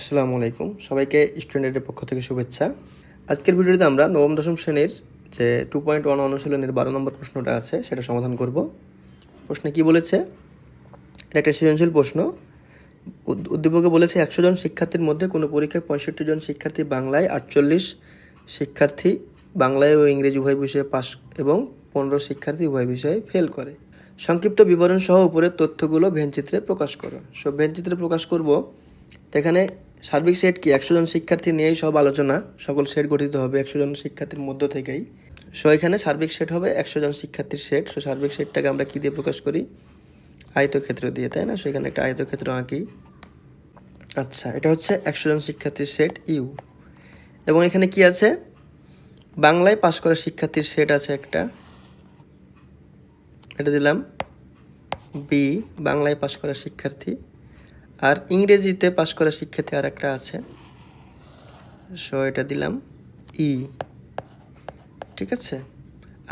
আসসালামু আলাইকুম। সবাইকে স্টুডেন্টের পক্ষ থেকে শুভেচ্ছা। আজকের ভিডিওতে আমরা নবম, দশম শ্রেণির যে টু পয়েন্ট ওয়ান অনুশীলনের বারো নম্বর প্রশ্নটা আছে, সেটা সমাধান করব। প্রশ্নে কি বলেছে? এটা একটা সৃজনশীল প্রশ্ন। উদ- উদ্দীপকে বলেছে, একশো জন শিক্ষার্থীর মধ্যে কোনো পরীক্ষায় পঁয়ষট্টি জন শিক্ষার্থী বাংলায়, আটচল্লিশ শিক্ষার্থী বাংলায় ও ইংরেজি উভয় বিষয়ে পাস এবং পনেরো শিক্ষার্থী উভয় বিষয়ে ফেল করে। সংক্ষিপ্ত বিবরণ সহ উপরের তথ্যগুলো ভেনচিত্রে প্রকাশ করো। সব ভেনচিত্রে প্রকাশ করব এখানে সার্বিক সেট কি? একশো জন শিক্ষার্থী নিয়েই সব আলোচনা। সকল সেট গঠিত হবে একশো জন শিক্ষার্থীর মধ্য থেকেই। সো এখানে সার্বিক সেট হবে একশো জন শিক্ষার্থীর সেট। সো সার্বিক সেটটাকে আমরা কী দিয়ে প্রকাশ করি? আয়তক্ষেত্র দিয়ে, তাই না? সেখানে একটা আয়তক্ষেত্র আঁকি। আচ্ছা এটা হচ্ছে একশো জন শিক্ষার্থীর সেট ইউ। এবং এখানে কি আছে? বাংলায় পাশ করা শিক্ষার্থীর সেট আছে একটা। এটা দিলাম বি, বাংলায় পাশ করা শিক্ষার্থী। আর ইংরেজিতে পাশ করা শিক্ষার্থী আর একটা আছে। সো এটা দিলাম ই ঠিক আছে?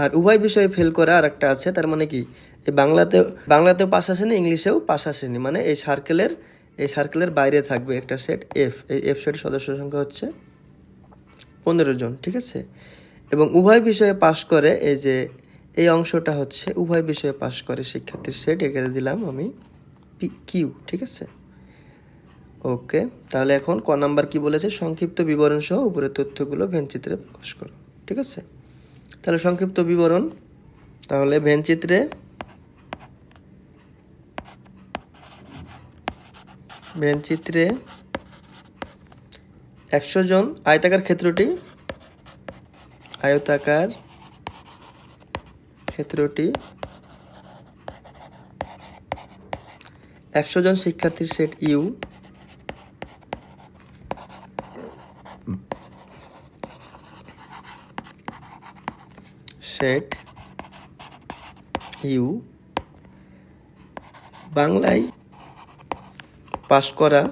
আর উভয় বিষয়ে ফেল করা আর একটা আছে, তার মানে কি? এই বাংলাতেও বাংলাতেও পাশ আসেনি, ইংলিশেও পাশ আসেনি। মানে এই সার্কেলের এই সার্কেলের বাইরে থাকবে একটা সেট এফ এই এফ সেটের সদস্য সংখ্যা হচ্ছে পনেরো জন, ঠিক আছে? এবং উভয় বিষয়ে পাশ করে এই যে, এই অংশটা হচ্ছে উভয় বিষয়ে পাশ করে শিক্ষার্থীর সেট এখানে দিলাম আমি কিউ ঠিক আছে? ওকে তাহলে এখন ক নাম্বার কি বলেছে? সংক্ষিপ্ত বিবরণ সহ উপরের তথ্যগুলো ভেনচিত্রে প্রকাশ করো। ঠিক আছে? তাহলে সংক্ষিপ্ত বিবরণ, তাহলে ভেনচিত্রে ভেনচিত্রে একশো জন আয়তাকার ক্ষেত্রটি আয়তাকার ক্ষেত্রটি একশো জন শিক্ষার্থীর সেট ইউ সেট ইউ বাংলায় পাশ করা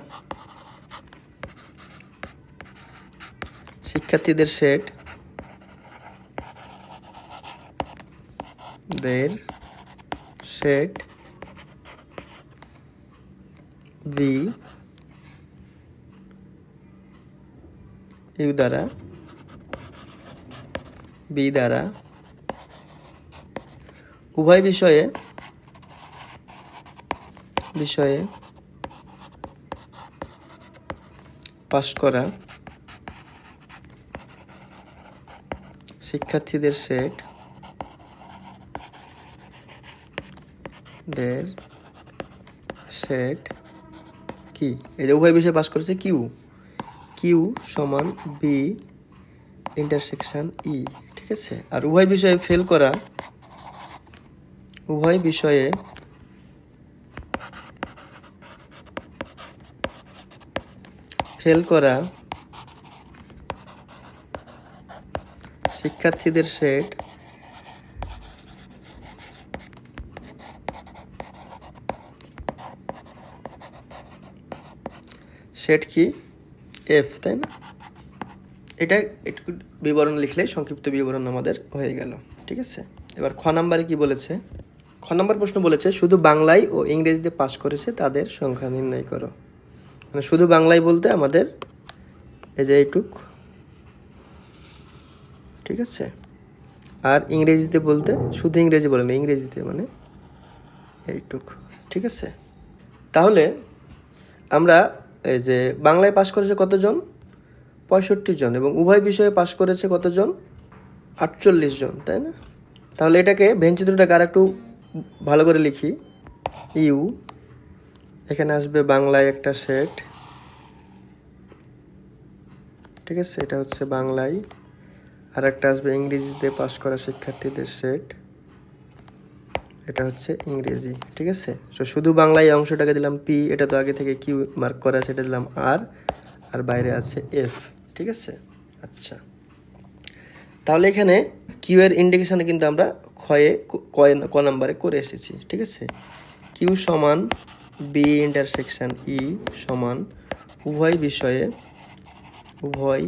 শিক্ষার্থীদের সেট দের সেট বি ইউ দ্বারা বি দ্বারা উভয় বিষয়ে বিষয়ে পাশ করা শিক্ষার্থীদের সেট দের সেট কি? এই যে উভয় বিষয়ে পাশ করেছে কিউ। কিউ সমান বি ইন্টারসেকশন ই, ঠিক আছে? আর উভয় বিষয়ে ফেল করা উভয় বিষয়ে ফেল করা শিক্ষার্থীদের সেট সেট কি? এফ তাই না? এটা একটু বিবরণ লিখলে সংক্ষিপ্ত বিবরণ আমাদের হয়ে গেল, ঠিক আছে? এবার খ নাম্বারে কি বলেছে? খ নম্বর প্রশ্ন বলেছে, শুধু বাংলায় ও ইংরেজিতে পাশ করেছে তাদের সংখ্যা নির্ণয় করো। মানে শুধু বাংলায় বলতে আমাদের এই যে এইটুক। ঠিক আছে? আর ইংরেজিতে বলতে, শুধু ইংরেজি বলে না, ইংরেজিতে মানে এইটুক। ঠিক আছে? তাহলে আমরা এই যে বাংলায় পাশ করেছে কতজন? পঁয়ষট্টি জন এবং উভয় বিষয়ে পাশ করেছে কতজন? আটচল্লিশ জন, তাই না? তাহলে এটাকে ভেঞ্চিত্রটাকে আর একটু ভালো করে লিখি। ইউ, এখানে আসবে বাংলায় একটা সেট ঠিক আছে? এটা হচ্ছে বাংলায়। আর একটা আসবে ইংরেজিতে পাশ করা শিক্ষার্থীদের সেট এটা হচ্ছে ইংরেজি। ঠিক আছে? তো শুধু বাংলায় অংশটাকে দিলাম পি এটা তো আগে থেকে কিউ মার্ক করা আছে, এটা দিলাম আর আর বাইরে আছে এফ ঠিক আছে? আচ্ছা। তাহলে এখানে কিউ এর ইন্ডিকেশনে কিন্তু আমরা ক্ষয়ে কয় ক নাম্বারে করে এসেছি, ঠিক আছে? কিউ সমান বি ইন্টারসেকশন ই সমান উভয় বিষয়ে উভয়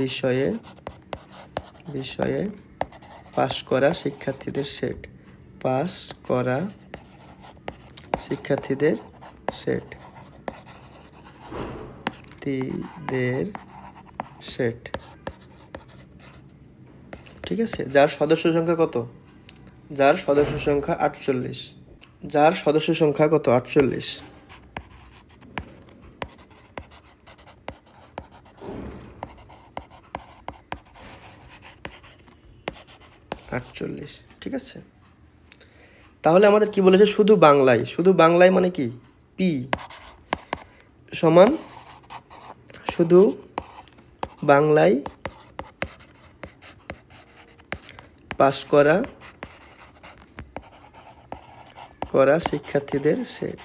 বিষয়ে বিষয়ে পাশ করা শিক্ষার্থীদের সেট পাস করা শিক্ষার্থীদের সেট শিক্ষার্থীদের সেট ঠিক আছে? যার সদস্য সংখ্যা কত? যার সদস্য সংখ্যা আটচল্লিশ। যার সদস্য সংখ্যা কত? আটচল্লিশ। আটচল্লিশ, ঠিক আছে? তাহলে আমাদের কি বলেছে? শুধু বাংলায়। শুধু বাংলায় মানে কি? পি সমান শুধু বাংলায় পাশ করা করা শিক্ষার্থীদের সেট।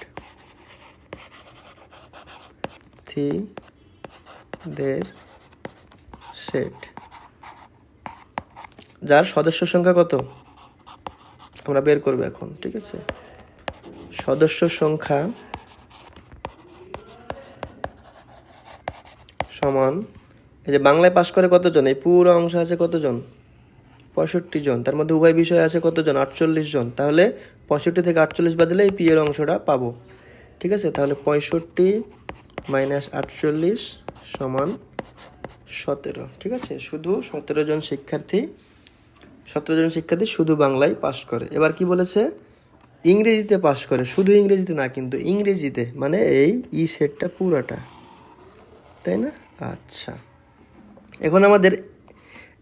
দের সেট। যার সদস্য সংখ্যা কত? আমরা বের করব এখন, ঠিক আছে? সদস্য সংখ্যা সমান, এই যে বাংলায় পাশ করে কতজন? এই পুরো অংশ আছে কতজন? পঁয়ষট্টি জন। তার মধ্যে উভয় বিষয় আছে কতজন? আটচল্লিশ জন। তাহলে পঁয়ষট্টি থেকে আটচল্লিশ বাদ দিলে এই পি এর অংশটা পাবো। ঠিক আছে? তাহলে পঁয়ষট্টি মাইনাস আটচল্লিশ সমান সতেরো। ঠিক আছে? শুধু সতেরো জন শিক্ষার্থী, সতেরো জন শিক্ষার্থী শুধু বাংলায় পাশ করে। এবার কি বলেছে? ইংরেজিতে পাশ করে। শুধু ইংরেজিতে না, কিন্তু ইংরেজিতে মানে এই ই সেটটা পুরোটা। তাই না? আচ্ছা। এখন আমাদের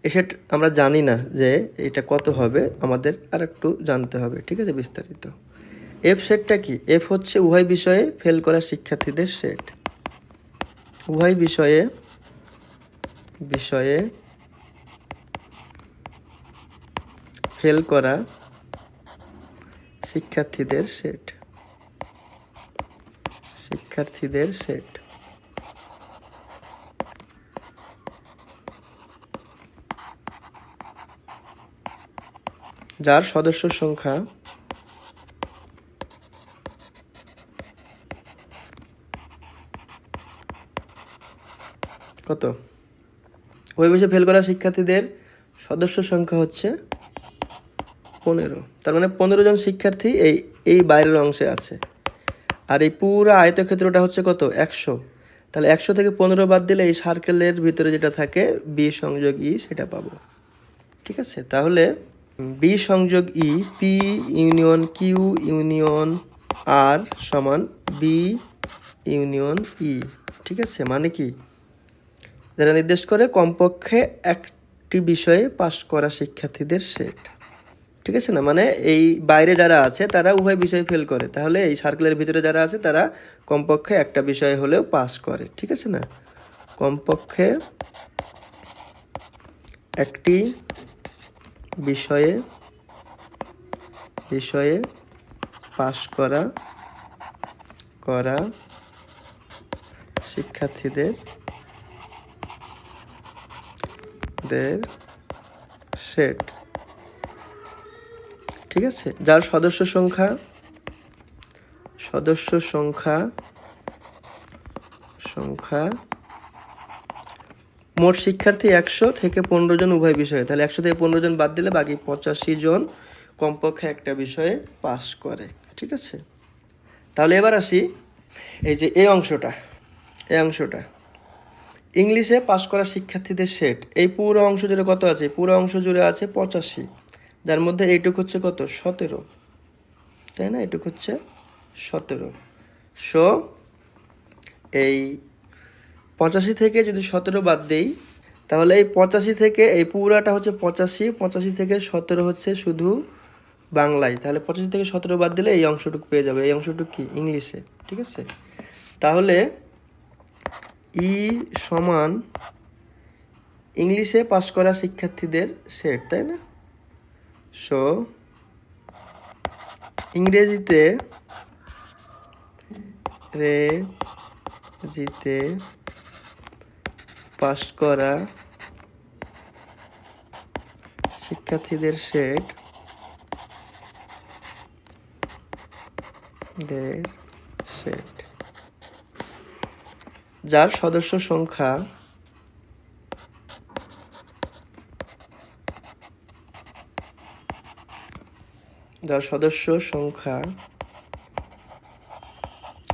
সেট আমরা জানি না যে এটা কত হবে, আমাদের আর একটু জানতে হবে, ঠিক আছে, বিস্তারিত। এফ সেটটা কি? এফ হচ্ছে উভয় বিষয়ে ফেল করা শিক্ষার্থীদের সেট উভয় বিষয়ে বিষয়ে ফেল করা শিক্ষার্থীদের সেট শিক্ষার্থীদের সেট যার সদস্য সংখ্যা কত? বিষয়ে ফেল করা শিক্ষার্থীদের সদস্য সংখ্যা হচ্ছে পনেরো। তার মানে পনেরো জন শিক্ষার্থী এই এই বাইরের অংশে আছে। আর এই পুরো আয়তক্ষেত্রটা হচ্ছে কত? একশো। তাহলে একশো থেকে পনেরো বাদ দিলে এই সার্কেলের ভিতরে যেটা থাকে বি সংযোগ ই সেটা পাবো। ঠিক আছে? তাহলে বি সংযোগ E, P union, Q union, R সমান বি ইউনিয়ন ই, ঠিক আছে? মানে কি? যারা নির্দেশ করে কমপক্ষে একটি বিষয়ে পাশ করা শিক্ষার্থীদের সেট। ঠিক আছে না? মানে এই বাইরে যারা আছে, তারা উভয় বিষয় ফেল করে। তাহলে এই সার্কেলের ভিতরে যারা আছে, তারা কমপক্ষে একটা বিষয় হলেও পাস করে। ঠিক আছে না? কমপক্ষে একটি বিষয়ে বিষয়ে পাশ করা করা শিক্ষার্থীদের দের সেট। ঠিক আছে? যার সদস্য সংখ্যা সদস্য সংখ্যা সংখ্যা মোট শিক্ষার্থী একশো থেকে পনেরো জন উভয় বিষয়ে। তাহলে একশো থেকে পনেরো জন বাদ দিলে বাকি পঁচাশি জন কমপক্ষে একটা বিষয়ে পাস করে। ঠিক আছে? তাহলে এবার আসি এই যে এই অংশটা। এই অংশটা। ইংলিশে পাশ করা শিক্ষার্থীদের সেট। এই পুরো অংশ জুড়ে কত আছে? পুরো অংশ জুড়ে আছে পঁচাশি। যার মধ্যে এইটুক হচ্ছে কত? সতেরো। তাই না? এইটুক হচ্ছে সতেরো। সো এই পঁচাশি থেকে যদি সতেরো বাদ দেই, তাহলে এই পঁচাশি থেকে এই পুরাটা হচ্ছে পঁচাশি পঁচাশি থেকে সতেরো হচ্ছে শুধু বাংলায়। তাহলে পঁচাশি থেকে সতেরো বাদ দিলে এই অংশটুকু পেয়ে যাবে। এই অংশটুকু কি? ইংলিশে। ঠিক আছে? তাহলে ই সমান ইংলিশে পাশ করা শিক্ষার্থীদের সেট, তাই না? সো ইংরেজিতে রে, জিতে পাশ করা শিক্ষার্থীদের দের সেট যার সদস্য সংখ্যা যার সদস্য সংখ্যা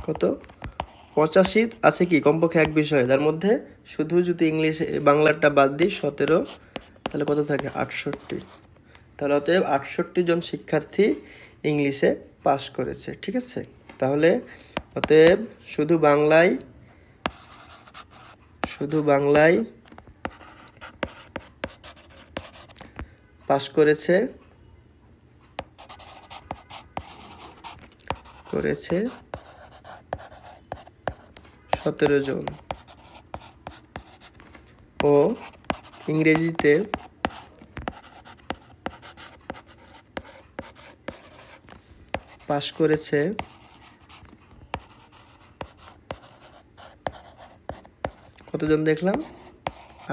কত? পঁচাশি আছে কি? কমপক্ষে এক বিষয়। তার মধ্যে শুধু যদি ইংলিশ, বাংলাটা বাদ দিই, সতেরো, তাহলে কত থাকে? আটষট্টি। তাহলে অতএব আটষট্টি জন শিক্ষার্থী ইংলিশে পাশ করেছে, ঠিক আছে? তাহলে অতএব শুধু বাংলায় শুধু বাংলায় পাশ করেছে করেছে সতেরো জন। ও ইংরেজিতে পাশ করেছে। কতজন দেখলাম?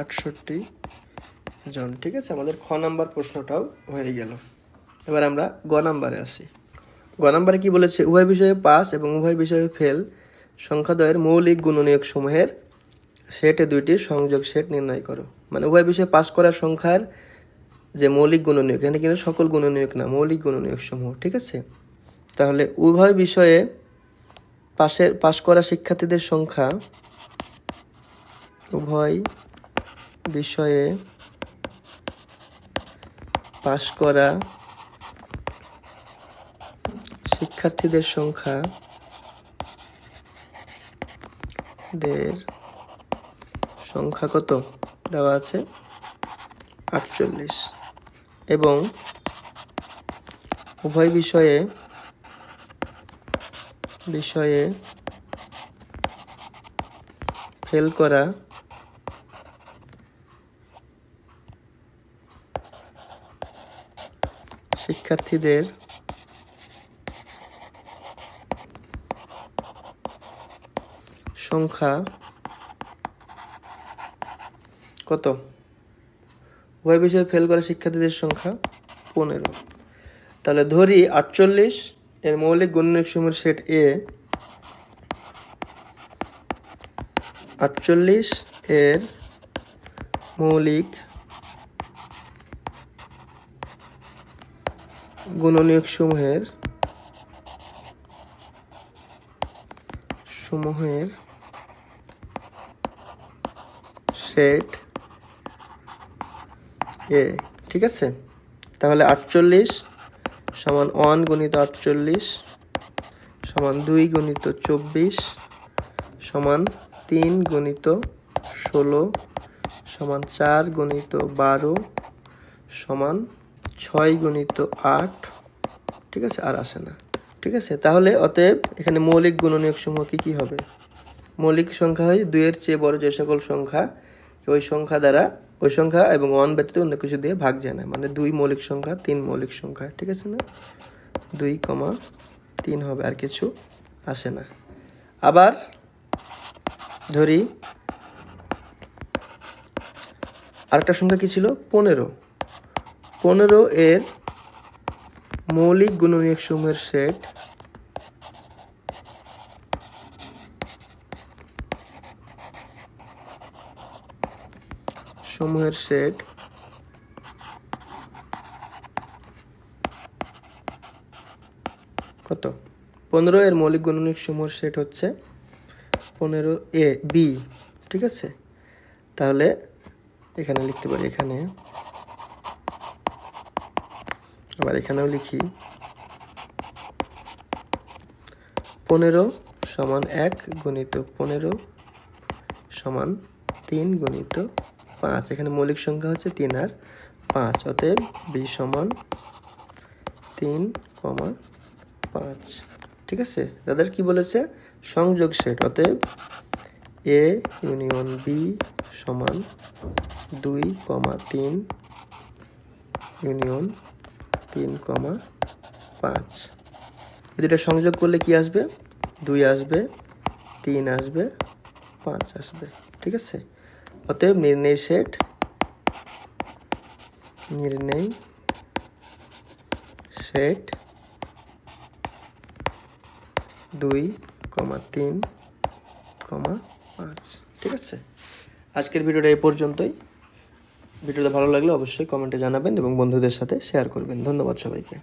আটষট্টি জন। ঠিক আছে, আমাদের খ নাম্বার প্রশ্নটাও হয়ে গেল। এবার আমরা গ নাম্বারে আসি। গ নাম্বারে কি বলেছে? উভয় বিষয়ে পাস এবং উভয় বিষয়ে ফেল সংখ্যাদ্বয়ের মৌলিক গুণনীয়ক সমূহের সেটে দুইটির সংযোগ সেট নির্ণয় করো। মানে উভয় বিষয়ে পাস করার সংখ্যার যে মৌলিক গুণনীয়ক, এখানে কিন্তু সকল গুণনীয়ক না, মৌলিক গুণনীয়ক সমূহ, ঠিক আছে? তাহলে উভয় বিষয়ে পাশের পাশ করা শিক্ষার্থীদের সংখ্যা উভয় বিষয়ে পাশ করা শিক্ষার্থীদের সংখ্যা দের সংখ্যা কত? দেওয়া আছে আটচল্লিশ। এবং উভয় বিষয়ে বিষয়ে ফেল করা শিক্ষার্থীদের সংখ্যা কত? উভয় বিষয়ে ফেল করা শিক্ষার্থীদের সংখ্যা পনেরো। তাহলে ধরি আটচল্লিশ, এর মৌলিক গুণনীয়ক সমূহের সেট এ আটচল্লিশ, এর মৌলিক গুণনীয়ক সমূহের সমূহের সেট এ, ঠিক আছে? তাহলে আটচল্লিশ সমান ওয়ান গণিত আটচল্লিশ সমান দুই গণিত চব্বিশ সমান তিন গণিত ষোলো সমান চার গণিত বারো সমান ছয় গণিত আট। ঠিক আছে? আর আসে না। ঠিক আছে? তাহলে অতএব এখানে মৌলিক গুণনীয়ক সমূহ কি কি হবে? মৌলিক সংখ্যা হয় দুইয়ের চেয়ে বড় যে সকল সংখ্যা, ওই সংখ্যা দ্বারা ওই সংখ্যা এবং ওয়ান ব্যতীত অন্য কিছু দিয়ে ভাগ যায় না। মানে দুই মৌলিক সংখ্যা, তিন মৌলিক সংখ্যা, ঠিক আছে না? দুই কমা তিন হবে, আর কিছু আসে না। আবার ধরি, আরেকটা সংখ্যা কি ছিল? পনেরো। পনেরো এর মৌলিক গুণনীয়ক সমূহের সেট সমূহের সেট কত? পনেরো এর মৌলিক গুণনীয়ক সমূহের সেট হচ্ছে পনেরো এ বি ঠিক আছে? তাহলে এখানে লিখতে পারি, এখানে। আবার এখানেও লিখি। পনেরো সমান এক গণিত পনেরো সমান তিন গণিত পাঁচ, এখানে মৌলিক সংখ্যা হচ্ছে তিন আর পাঁচ, অতএব বি সমান তিন কমা পাঁচ, ঠিক আছে? দাদার কি বলেছে? সংযোগ সেট, অতএব এ ইউনিয়ন বি সমান দুই কমা তিন ইউনিয়ন তিন কমা পাঁচ। এই দুটো সংযোগ করলে কি আসবে? দুই আসবে, তিন আসবে, পাঁচ আসবে, ঠিক আছে? অতএব নির্ণয় সেট নির্ণয় সেট দুই কমা তিন কমা পাঁচ। ঠিক আছে? আজকের ভিডিওটা এই পর্যন্তই। ভিডিওটা ভালো লাগলে অবশ্যই কমেন্টে জানাবেন এবং বন্ধুদের সাথে শেয়ার করবেন। ধন্যবাদ সবাইকে।